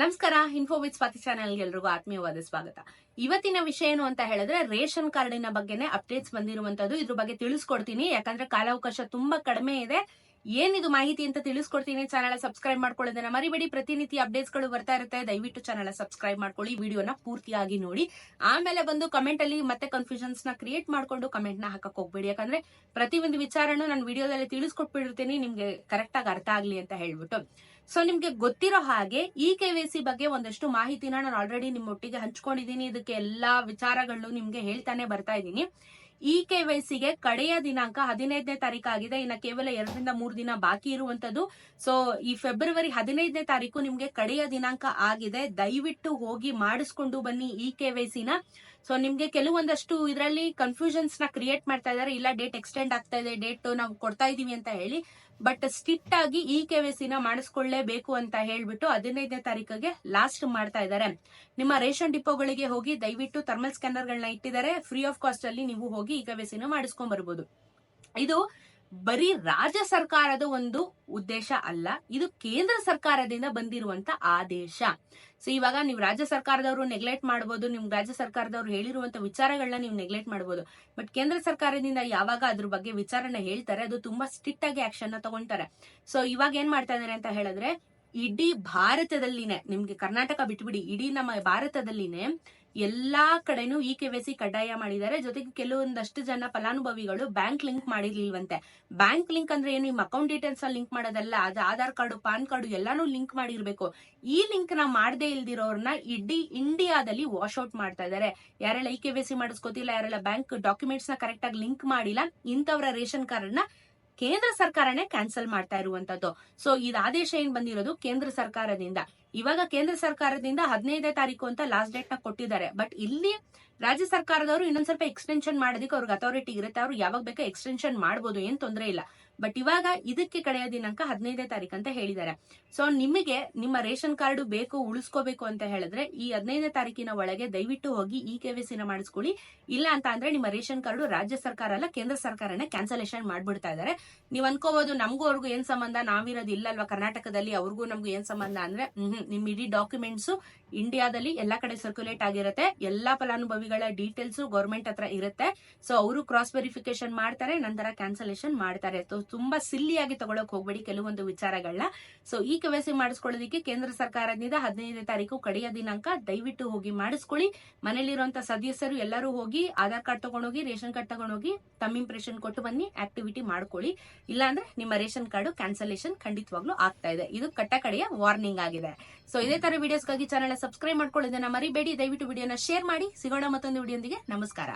ನಮಸ್ಕಾರ info with Swati ಚಾನೆಲ್ಗೆ ಎಲ್ರಿಗೂ ಆತ್ಮೀಯವಾದ ಸ್ವಾಗತ. ಇವತ್ತಿನ ವಿಷಯ ಏನು ಅಂತ ಹೇಳಿದ್ರೆ, ರೇಷನ್ ಕಾರ್ಡಿನ ಬಗ್ಗೆನೇ ಅಪ್ಡೇಟ್ಸ್ ಬಂದಿರುವಂತದ್ದು ಇದ್ರ ಬಗ್ಗೆ ತಿಳಿಸ್ಕೊಡ್ತೀನಿ. ಯಾಕಂದ್ರೆ ಕಾಲಾವಕಾಶ ತುಂಬಾ ಕಡಿಮೆ ಇದೆ. ಏನಿದು ಮಾಹಿತಿ ಅಂತ ತಿಳಿಸ್ಕೊಡ್ತೀನಿ. ಚಾನಲ್ ಸಬ್ಸ್ಕ್ರೈಬ್ ಮಾಡ್ಕೊಳ್ಳೋದನ್ನ ಮರಿಬೇಡಿ. ಪ್ರತಿನಿತ್ಯ ಅಪ್ಡೇಟ್ಸ್ಗಳು ಬರ್ತಾ ಇರುತ್ತೆ. ದಯವಿಟ್ಟು ಚಾನಲ್ ಸಬ್ಸ್ಕ್ರೈಬ್ ಮಾಡ್ಕೊಳ್ಳಿ. ವಿಡಿಯೋನ ಪೂರ್ತಿಯಾಗಿ ನೋಡಿ. ಆಮೇಲೆ ಬಂದು ಕಮೆಂಟ್ ಅಲ್ಲಿ ಮತ್ತೆ ಕನ್ಫ್ಯೂಷನ್ಸ್ನ ಕ್ರಿಯೇಟ್ ಮಾಡ್ಕೊಂಡು ಕಮೆಂಟ್ನ ಹಾಕಕ್ ಹೋಗ್ಬೇಡಿ. ಯಾಕಂದ್ರೆ ಪ್ರತಿ ಒಂದು ವಿಚಾರನೂ ನಾನು ವಿಡಿಯೋದಲ್ಲಿ ತಿಳಿಸ್ಕೊಟ್ಬಿಡ್ತೀನಿ ನಿಮ್ಗೆ ಕರೆಕ್ಟ್ ಆಗಿ ಅರ್ಥ ಆಗ್ಲಿ ಅಂತ ಹೇಳ್ಬಿಟ್ಟು. ಸೊ ನಿಮ್ಗೆ ಗೊತ್ತಿರೋ ಹಾಗೆ ಇ ಕೆ ವೈ ಸಿ ಬಗ್ಗೆ ಒಂದಷ್ಟು ಮಾಹಿತಿನ ನಾನು ಆಲ್ರೆಡಿ ನಿಮ್ಮೊಟ್ಟಿಗೆ ಹಂಚ್ಕೊಂಡಿದ್ದೀನಿ. ಇದಕ್ಕೆ ಎಲ್ಲಾ ವಿಚಾರಗಳು ನಿಮ್ಗೆ ಹೇಳ್ತಾನೆ ಬರ್ತಾ ಇದ್ದೀನಿ. ಇ ಕೆ ವೈ ಸಿಗೆ ಕಡೆಯ ದಿನಾಂಕ ಹದಿನೈದನೇ ತಾರೀಕು ಆಗಿದೆ. ಇನ್ನ ಕೇವಲ ಎರಡರಿಂದ ಮೂರು ದಿನ ಬಾಕಿ ಇರುವಂತದ್ದು ಸೊ ಈ ಫೆಬ್ರವರಿ ಹದಿನೈದನೇ ತಾರೀಕು ನಿಮ್ಗೆ ಕಡೆಯ ದಿನಾಂಕ ಆಗಿದೆ. ದಯವಿಟ್ಟು ಹೋಗಿ ಮಾಡಿಸ್ಕೊಂಡು ಬನ್ನಿ ಇ ಕೆ ವೈ ಸಿನ ಸೊ ನಿಮ್ಗೆ ಕೆಲವೊಂದಷ್ಟು ಇದರಲ್ಲಿ ಕನ್ಫ್ಯೂಷನ್ಸ್ನ ಕ್ರಿಯೇಟ್ ಮಾಡ್ತಾ ಇದಾರೆ. ಇಲ್ಲ ಡೇಟ್ ಎಕ್ಸ್ಟೆಂಡ್ ಆಗ್ತಾ ಇದೆ ಡೇಟ್ ನಾವು ಕೊಡ್ತಾ ಇದೀವಿ ಅಂತ ಹೇಳಿ. ಬಟ್ ಸ್ಟ್ರಿಕ್ಟ್ ಆಗಿ ಇ ಕೆ ವೈ ಸಿನ ಮಾಡಿಸ್ಕೊಳ್ಳೇಬೇಕು ಅಂತ ಹೇಳ್ಬಿಟ್ಟು ಹದಿನೈದನೇ ತಾರೀಕಿಗೆ ಲಾಸ್ಟ್ ಮಾಡ್ತಾ ಇದ್ದಾರೆ ನಿಮ್ಮ ರೇಷನ್ ಡಿಪೋಗಳಿಗೆ ಹೋಗಿ ದಯವಿಟ್ಟು ಥರ್ಮಲ್ ಸ್ಕ್ಯಾನರ್ ಗಳನ್ನ ಇಟ್ಟಿದ್ದಾರೆ. ಫ್ರೀ ಆಫ್ ಕಾಸ್ಟ್ ಅಲ್ಲಿ ನೀವು ಹೋಗಿ ಇ ಕೆ ವೈ ಸಿನ ಮಾಡಿಸ್ಕೊಂಡ್ ಬರ್ಬೋದು. ಇದು ಬರೀ ರಾಜ್ಯ ಸರ್ಕಾರದ ಒಂದು ಉದ್ದೇಶ ಅಲ್ಲ, ಇದು ಕೇಂದ್ರ ಸರ್ಕಾರದಿಂದ ಬಂದಿರುವಂತ ಆದೇಶ. ಸೊ ಇವಾಗ ನೀವು ರಾಜ್ಯ ಸರ್ಕಾರದವರು ನೆಗ್ಲೆಕ್ಟ್ ಮಾಡಬಹುದು ನಿಮ್ ರಾಜ್ಯ ಸರ್ಕಾರದವರು ಹೇಳಿರುವಂತ ವಿಚಾರಗಳನ್ನ ನೀವು ನೆಗ್ಲೆಕ್ಟ್ ಮಾಡಬಹುದು ಬಟ್ ಕೇಂದ್ರ ಸರ್ಕಾರದಿಂದ ಯಾವಾಗ ಅದ್ರ ಬಗ್ಗೆ ವಿಚಾರನ ಹೇಳ್ತಾರೆ, ಅದು ತುಂಬಾ ಸ್ಟ್ರಿಕ್ಟ್ ಆಗಿ ಆಕ್ಷನ್ ತಗೊಂತಾರೆ. ಸೊ ಇವಾಗ ಏನ್ ಮಾಡ್ತಾ ಇದಾರೆ ಅಂತ ಹೇಳಿದ್ರೆ, ಇಡೀ ಭಾರತದಲ್ಲಿನೇ, ನಿಮ್ಗೆ ಕರ್ನಾಟಕ ಬಿಟ್ಬಿಡಿ, ಇಡೀ ನಮ್ಮ ಭಾರತದಲ್ಲಿನೇ ಎಲ್ಲಾ ಕಡೆನೂ ಇ ಕೆ ಸಿ ಕಡ್ಡಾಯ ಮಾಡಿದ್ದಾರೆ. ಜೊತೆಗೆ ಕೆಲವೊಂದಷ್ಟು ಜನ ಫಲಾನುಭವಿಗಳು ಬ್ಯಾಂಕ್ ಲಿಂಕ್ ಮಾಡಿರ್ಲಿಲ್ವಂತೆ. ಬ್ಯಾಂಕ್ ಲಿಂಕ್ ಅಂದ್ರೆ ಏನು? ನಿಮ್ಮ ಅಕೌಂಟ್ ಡೀಟೇಲ್ಸ್ ಲಿಂಕ್ ಮಾಡೋದಲ್ಲ, ಅದು ಆಧಾರ್ ಕಾರ್ಡು, ಪಾನ್ ಕಾರ್ಡು ಎಲ್ಲಾನು ಲಿಂಕ್ ಮಾಡಿರ್ಬೇಕು. ಈ ಲಿಂಕ್ನ ಮಾಡದೇ ಇಲ್ದಿರೋರ್ನ ಇಡೀ ಇಂಡಿಯಾದಲ್ಲಿ ವಾಶ್ ಔಟ್ ಮಾಡ್ತಾ ಇದ್ದಾರೆ. ಯಾರೆಲ್ಲ ಇ ಕೆ ಸಿ ಮಾಡಿಸ್ಕೋತಿಲ್ಲ, ಯಾರೆಲ್ಲ ಬ್ಯಾಂಕ್ ಡಾಕ್ಯುಮೆಂಟ್ಸ್ನ ಕರೆಕ್ಟ್ ಆಗಿ ಲಿಂಕ್ ಮಾಡಿಲ್ಲ, ಇಂಥವ್ರ ರೇಷನ್ ಕಾರ್ಡ್ನ ಕೇಂದ್ರ ಸರ್ಕಾರನೇ ಕ್ಯಾನ್ಸಲ್ ಮಾಡ್ತಾ ಇರುವಂತದ್ದು. ಸೊ, ಇದು ಆದೇಶ ಏನ್ ಬಂದಿರೋದು? ಕೇಂದ್ರ ಸರ್ಕಾರದಿಂದ. ಇವಾಗ ಕೇಂದ್ರ ಸರ್ಕಾರದಿಂದ ಹದಿನೈದೇ ತಾರೀಕು ಅಂತ ಲಾಸ್ಟ್ ಡೇಟ್ನ ಕೊಟ್ಟಿದ್ದಾರೆ. ಬಟ್ ಇಲ್ಲಿ ರಾಜ್ಯ ಸರ್ಕಾರದವರು ಇನ್ನೊಂದ್ ಸ್ವಲ್ಪ ಎಕ್ಸ್ಟೆನ್ಷನ್ ಮಾಡೋದಕ್ಕೆ ಅವ್ರಿಗೆ ಅಥಾರಿಟಿ ಇರುತ್ತೆ. ಅವ್ರು ಯಾವಾಗ ಬೇಕಾ ಎಕ್ಸ್ಟೆನ್ಷನ್ ಮಾಡಬಹುದು ಏನ್ ತೊಂದರೆ ಇಲ್ಲ. ಬಟ್ ಇವಾಗ ಇದಕ್ಕೆ ಕಡೆಯ ದಿನಾಂಕ ಹದಿನೈದೇ ತಾರೀಕು ಅಂತ ಹೇಳಿದ್ದಾರೆ. ಸೊ ನಿಮಗೆ ನಿಮ್ಮ ರೇಷನ್ ಕಾರ್ಡ್ ಬೇಕು, ಉಳಿಸ್ಕೋಬೇಕು ಅಂತ ಹೇಳಿದ್ರೆ ಈ ಹದಿನೈದನೇ ತಾರೀಕಿನ ಒಳಗೆ ದಯವಿಟ್ಟು ಹೋಗಿ ಇ ಕೆ ವಿ ಸಿನ ಮಾಡಿಸ್ಕೊಳ್ಳಿ. ಇಲ್ಲ ಅಂತ ಅಂದ್ರೆ ನಿಮ್ಮ ರೇಷನ್ ಕಾರ್ಡ್ ರಾಜ್ಯ ಸರ್ಕಾರ ಅಲ್ಲ, ಕೇಂದ್ರ ಸರ್ಕಾರನೇ ಕ್ಯಾನ್ಸಲೇಷನ್ ಮಾಡ್ಬಿಡ್ತಾ ಇದ್ದಾರೆ. ನೀವು ಅನ್ಕೋಬಹುದು ನಮಗೂ ಅವ್ರಿಗೂ ಏನ್ ಸಂಬಂಧ, ನಾವಿರೋದು ಇಲ್ಲ ಅಲ್ವಾ ಕರ್ನಾಟಕದಲ್ಲಿ, ಅವ್ರಿಗೂ ನಮ್ಗೂ ಏನ್ ಸಂಬಂಧ ಅಂದ್ರೆ ಹ್ಮ್. ನಿಮ್ ಇಡೀ ಡಾಕ್ಯುಮೆಂಟ್ಸ್ ಇಂಡಿಯಾದಲ್ಲಿ ಎಲ್ಲಾ ಕಡೆ ಸರ್ಕ್ಯುಲೇಟ್ ಆಗಿರುತ್ತೆ. ಎಲ್ಲಾ ಫಲಾನುಭವಿಗಳ ಡೀಟೇಲ್ಸ್ ಗೌರ್ಮೆಂಟ್ ಹತ್ರ ಇರುತ್ತೆ. ಸೊ ಅವರು ಕ್ರಾಸ್ ವೆರಿಫಿಕೇಶನ್ ಮಾಡ್ತಾರೆ, ನಂತರ ಕ್ಯಾನ್ಸಲೇಷನ್ ಮಾಡ್ತಾರೆ. ಸೊ ತುಂಬಾ ಸಿಲ್ಲಿಯಾಗಿ ತಗೊಳಕ್ ಹೋಗ್ಬೇಡಿ ಕೆಲವೊಂದು ವಿಚಾರಗಳನ್ನ ಸೊ ಈ ಕೆವೈಸಿ ಮಾಡಿಸ್ಕೊಳ್ಳೋದಕ್ಕೆ ಕೇಂದ್ರ ಸರ್ಕಾರದಿಂದ ಹದಿನೈದನೇ ತಾರೀಕು ಕಡೆಯ ದಿನಾಂಕ ದಯವಿಟ್ಟು ಹೋಗಿ ಮಾಡಿಸ್ಕೊಳ್ಳಿ. ಮನೇಲಿರುವಂತ ಸದಸ್ಯರು ಎಲ್ಲರೂ ಹೋಗಿ ಆಧಾರ್ ಕಾರ್ಡ್ ತಗೊಂಡೋಗಿ, ರೇಷನ್ ಕಾರ್ಡ್ ತಗೊಂಡೋಗಿ ತಮ್ಮ ಇಂಪ್ರೆಷನ್ ಕೊಟ್ಟು ಬನ್ನಿ ಆಕ್ಟಿವಿಟಿ ಮಾಡ್ಕೊಳ್ಳಿ. ಇಲ್ಲಾಂದ್ರೆ ನಿಮ್ಮ ರೇಷನ್ ಕಾರ್ಡ್ ಕ್ಯಾನ್ಸಲೇಷನ್ ಖಂಡಿತವಾಗ್ಲೂ ಆಗ್ತಾ ಇದೆ. ಇದು ಕಟ್ಟಕಡೆಯ ವಾರ್ನಿಂಗ್ ಆಗಿದೆ. ಸೊ ಇದೇ ತರ ವಿಡಿಯೋಸ್ಗಾಗಿ ಚಾನಲ್ ಸಬ್ಸ್ಕ್ರೈಬ್ ಮಾಡ್ಕೊಳ್ಳೋದನ್ನ ಮರಿಬೇಡಿ. ದಯವಿಟ್ಟು ವಿಡಿಯೋನ ಶೇರ್ ಮಾಡಿ. ಸಿಗೋಣ ಮತ್ತೊಂದು ವಿಡಿಯೋಂದಿಗೆ ನಮಸ್ಕಾರ.